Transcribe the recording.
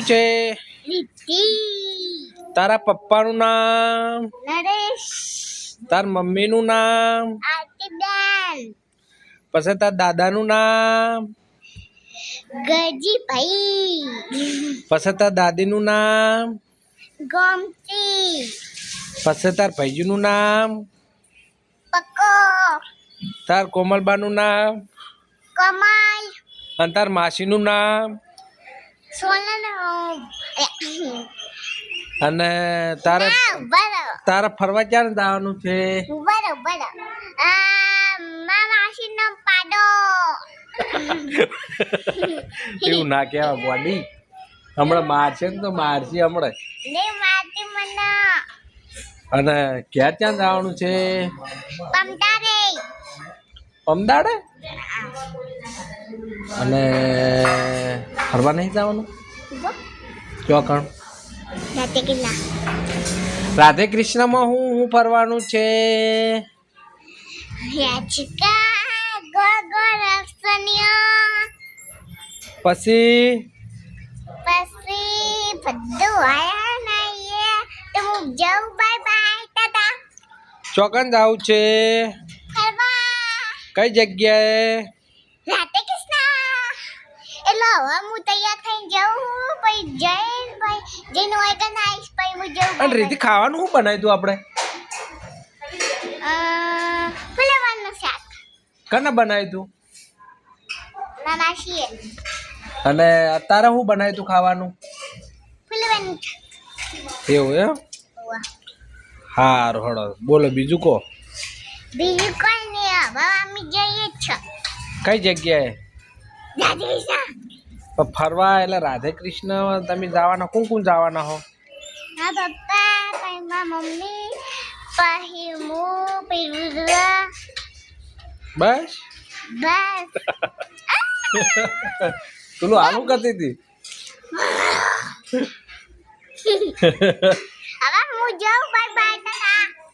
શું છે? તારા પપ્પાનું નામ? નરેશ. તાર મમ્મીનું નામ? પછી તાર દાદાનું નામ? ગરજીભાઈ પછી તાર દાદીનું નામ? ગોમતી. પછી તાર ભાઈજીનું નામ? પકો. તાર કોમલબાનું નામ? કમલ. અને તાર માસીનું નામ? અને તારે તારે ફરવા ક્યારે જવાનું છે? બરોબર પાડો. એવું ના કેવા બોડી હમણાં મારશે ને તો મારશે હમણાં. અને ક્યાં ત્યાં જવાનું છે? અમદાવાદ. અને ફરવા નહીં જવાનું? ચોકણ રાધે કૃષ્ણમાં હું હું ફરવાનું છે? પછી? પછી બધું આયા નહીં તો હું જાઉં બાય બાય ટાટા. ચોકણ જવું છે. કઈ જગ્યાએ? હવે હું તૈયાર થઈને જાઉં પછી જૈન ભાઈ. જૈન હોય કે ના આવીશ પછી હું જાઉં અને રીતિ ખાવાનું શું બનાવ્યું તું આપણે? ફુલાવાનું શાક. કને બનાવ્યું તું? નાના શીએ અને અત્યારે શું બનાવ્યું તું ખાવાનું? ફુલાવાનું એવું એમ? હારું હળો. બોલો બીજું કહો. બીજું કોઈ નહીં હવે અમે જઈએ જ છો. કઈ જગ્યાએ? દાદી પણ ફરવા એટલે રાધે કૃષ્ણ તમે જવાના? કોણ કોણ જવાના હો? હા પપ્પા પછી મારા મમ્મી પછી હું પછી બસ? બસ. પેલું આનું કરતી હતી? હવે હું જાઉં બાય બાય